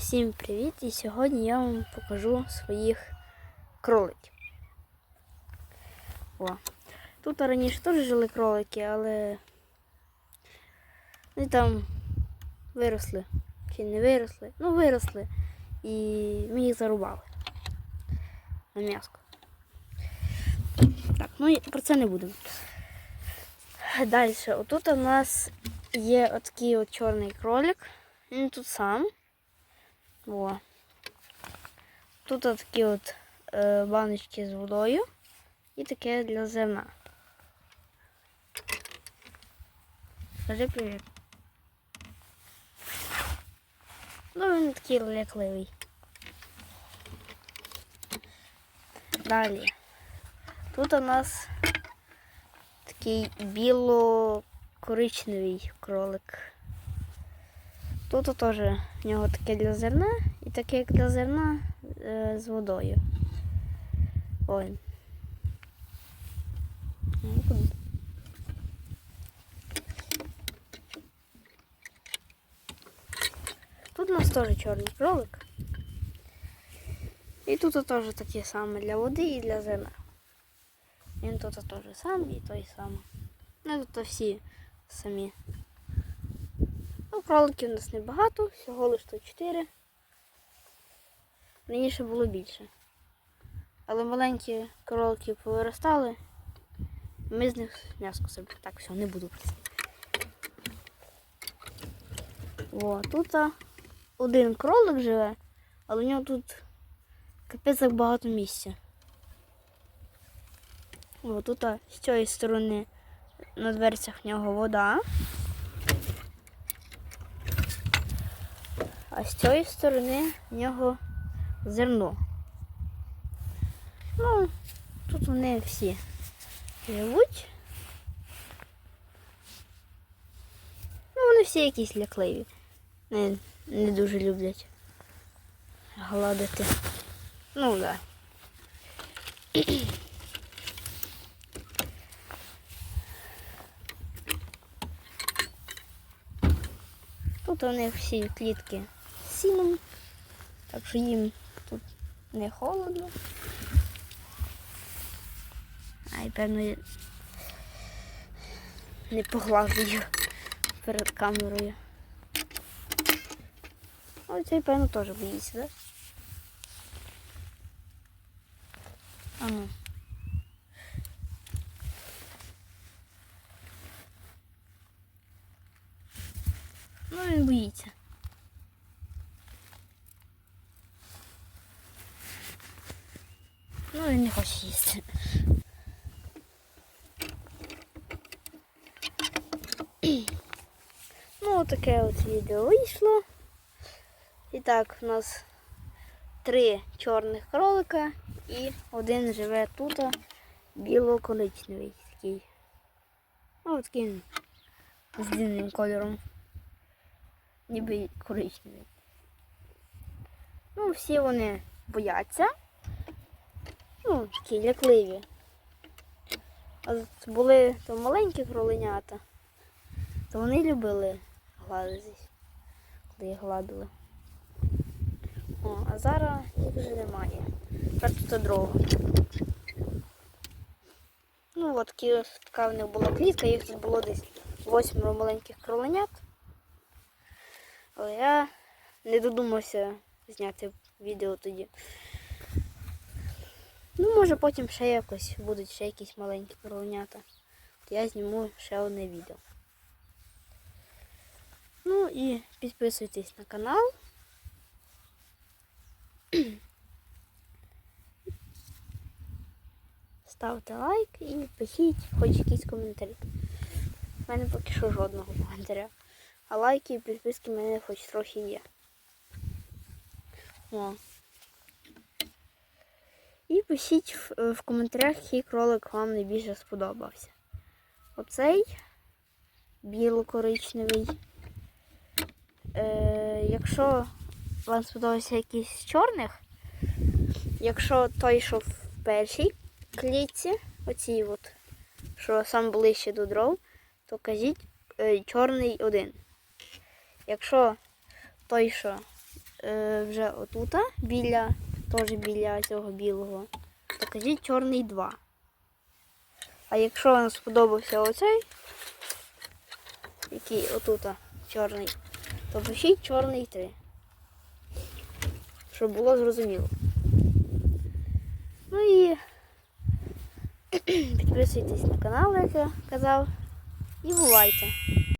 Всім привіт! І сьогодні я вам покажу своїх кроликів. О. Тут раніше теж жили кролики, але вони там виросли. Чи не виросли? Ну, виросли. І ми їх зарубали на м'яско. Так, ну про це не будемо. Далі, отут у нас є отакий от чорний кролик. Він тут сам. О. Тут такі от е, баночки з водою і таке для зерна. Скажи привіт. Ну, він такий лякливий. Далі. Тут у нас такий біло-коричневий кролик. Тут теж в нього таке для зерна і таке як для зерна е, з водою. Ой. Тут у нас теж чорний кролик. І тут теж таке саме для води і для зерна. Він тут теж сам і той самий. Ну тут всі самі. Кроликів у нас небагато, всього лише тут 4. Раніше було більше. Але маленькі кролики повиростали. Ми з них м'яско собі. Так, все, не буду. О, тут один кролик живе, але у нього тут капець як багато місця. О, тут з цієї сторони на дверцях в нього вода. А з цієї сторони в нього зерно. Ну, тут вони всі живуть. Ну, вони всі якісь лякливі. Не, не дуже люблять гладити. Ну, так. Да. Тут у них всі клітки сіном, так що їм тут не холодно. А й певно я не поглажую перед камерою. Ось цей певно теж боїться, так? А ну. Ну, він боїться. Ну, він не хоче їсти. Ну, таке от відео вийшло. І так, у нас три чорних кролика і один живе тут, біло-коричневий такий. Ну, такий з длинним кольором ніби коричневий. Ну, всі вони бояться. Ну, такі лякливі. А от були то маленькі кроленята, то вони любили гладитись, коли їх гладили. О, а зараз їх вже немає. Тепер тут дрова. Ну, от така в них була клітка, їх тут було десь восьмеро маленьких кроленят. Але я не додумався зняти відео тоді. Може потім ще якось будуть ще якісь маленькі кровнята. Я зніму ще одне відео. Ну і підписуйтесь на канал. Ставте лайк і пишіть хоч якісь коментарі. У мене поки що жодного коментаря. А лайки і підписки в мене хоч трохи є. О. І пишіть в, в коментарях, який кролик вам найбільше сподобався. Оцей біло-коричневий. Е, Якщо вам сподобався якийсь з чорних, якщо той, що в першій клітці, оцій от, що сам ближче до дров, то кажіть е, чорний один. Якщо той, що е, вже отута, біля, теж біля цього білого, то кажіть чорний 2. А якщо вам сподобався оцей, який отута чорний, то пишіть чорний 3. Щоб було зрозуміло. Ну і підписуйтесь на канал, як я казав. І бувайте!